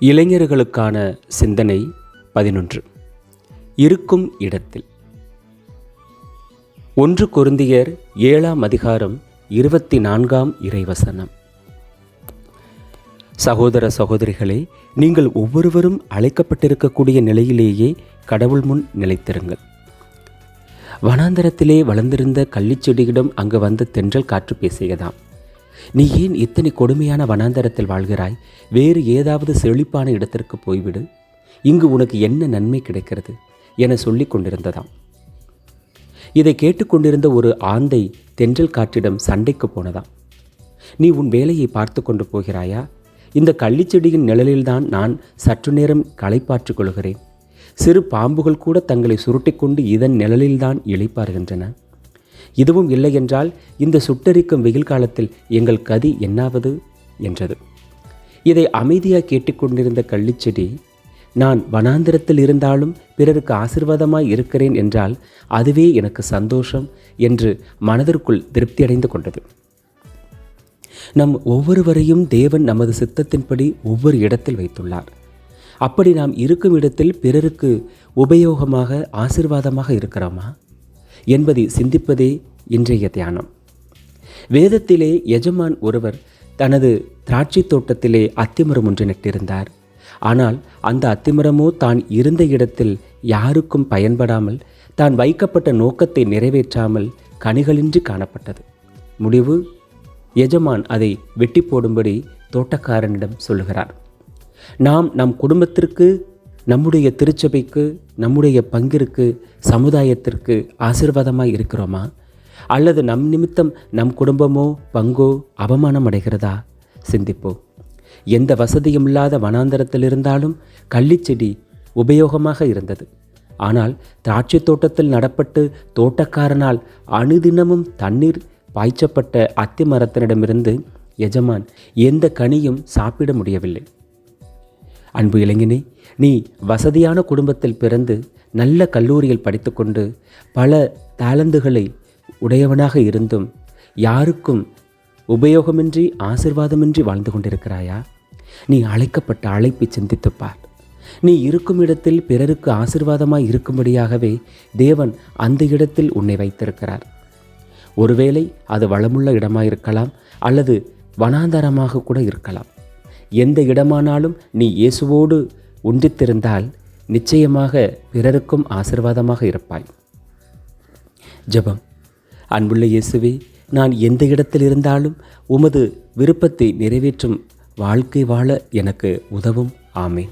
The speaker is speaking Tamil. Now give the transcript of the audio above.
இளைஞர்களுக்கான சிந்தனை பதினொன்று. இருக்கும் இடத்தில். ஒன்று கொருந்தியர் ஏழாம் அதிகாரம் இருபத்தி நான்காம் இறைவசனம். சகோதர சகோதரிகளே நீங்கள் ஒவ்வொருவரும் அழைக்கப்பட்டிருக்கக்கூடிய நிலையிலேயே கடவுள் முன் நிலைத்திருங்கள். வனாந்தரத்திலே வளர்ந்திருந்த கள்ளிச்செடியிடம் அங்கு வந்த தென்றல் காற்று பேசியதாம். நீ ஏன் இத்தனை கொடுமையான வனாந்தரத்தில் வாழ்கிறாய்? வேறு ஏதாவது செழிப்பான இடத்திற்கு போய்விடு. இங்கு உனக்கு என்ன நன்மை கிடைக்கிறது? என சொல்லிக் கொண்டிருந்ததாம். இதை கேட்டுக்கொண்டிருந்த ஒரு ஆந்தை தென்றல் காற்றிடம் சண்டைக்கு போனதாம். நீ உன் வேலையை பார்த்து கொண்டு போகிறாயா? இந்த கள்ளிச்செடியின் நிழலில்தான் நான் சற்று நேரம் களைப்பாற்றிக் கொள்கிறேன். சிறு பாம்புகள் கூட தங்களை சுருட்டிக்கொண்டு இதன் நிழலில்தான் இழைப்பார்கின்றன இதுவும் இல்லை என்றால் இந்த சுட்டரிக்கும் வெயில் காலத்தில் எங்கள் கதி என்னாவது? என்றது. இதை அமைதியாக கேட்டுக்கொண்டிருந்த கள்ளிச்செடி நான் வனாந்திரத்தில் இருந்தாலும் பிறருக்கு ஆசிர்வாதமாய் இருக்கிறேன் என்றால் அதுவே எனக்கு சந்தோஷம் என்று மனதிற்குள் திருப்தியடைந்து கொண்டது. நம் ஒவ்வொருவரையும் தேவன் நமது சித்தத்தின்படி ஒவ்வொரு இடத்தில் வைத்துள்ளார். அப்படி நாம் இருக்கும் இடத்தில் பிறருக்கு உபயோகமாக ஆசிர்வாதமாக இருக்கிறோமா? என்பதை சிந்திப்பதே இன்றைய தியானம். வேதத்திலே எஜமான் ஒருவர் தனது திராட்சை தோட்டத்திலே அத்திமரம் ஒன்று நட்டிருந்தார் ஆனால் அந்த அத்திமரமோ தான் இருந்த இடத்தில் யாருக்கும் பயன்படாமல் தான் வைக்கப்பட்ட நோக்கத்தை நிறைவேற்றாமல் கனிகளின்றி காணப்பட்டது. முடிவு? எஜமான் அதை வெட்டி போடும்படி தோட்டக்காரனிடம் சொல்லுகிறார். நாம் நம் குடும்பத்திற்கு நம்முடைய திருச்சபைக்கு நம்முடைய பங்கிற்கு சமுதாயத்திற்கு ஆசிர்வாதமாக இருக்கிறோமா? அல்லது நம் நிமித்தம் நம் குடும்பமோ பங்கோ அவமானம் அடைகிறதா சிந்திப்போம் எந்த வசதியும் இல்லாத வனாந்தரத்தில் இருந்தாலும் கள்ளிச்செடி உபயோகமாக இருந்தது. ஆனால் திராட்சை தோட்டத்தில் நடப்பட்டு தோட்டக்காரனால் அணுதினமும் தண்ணீர் பாய்ச்சப்பட்ட அத்தி மரத்தினிடமிருந்து எஜமான் எந்த கனியும் சாப்பிட முடியவில்லை. அன்பு இளைஞனே நீ வசதியான குடும்பத்தில் பிறந்து நல்ல கல்லூரியில் படித்துக்கொண்டு பல தாளந்துகளை உடையவனாக இருந்தும் யாருக்கும் உபயோகமின்றி ஆசிர்வாதமின்றி வாழ்ந்து கொண்டிருக்கிறாயா? நீ அழைக்கப்பட்ட அழைப்பை சிந்தித்துப்பார் நீ இருக்கும் இடத்தில் பிறருக்கு ஆசிர்வாதமாய் இருக்கும்படியாகவே தேவன் அந்த இடத்தில் உன்னை வைத்திருக்கிறார். ஒருவேளை அது வளமுள்ள இடமாயிருக்கலாம் அல்லது வனாந்தரமாக கூட இருக்கலாம். எந்த இடமானாலும் நீ இயேசுவோடு ஒன்றித்திருந்தால் நிச்சயமாக பிறருக்கும் ஆசிர்வாதமாக இருப்பாய். ஜெபம். அன்புள்ள இயேசுவே நான் எந்த இடத்தில் இருந்தாலும் உமது விருப்பத்தை நிறைவேற்றும் வாழ்க்கை வாழ எனக்கு உதவும். ஆமேன்.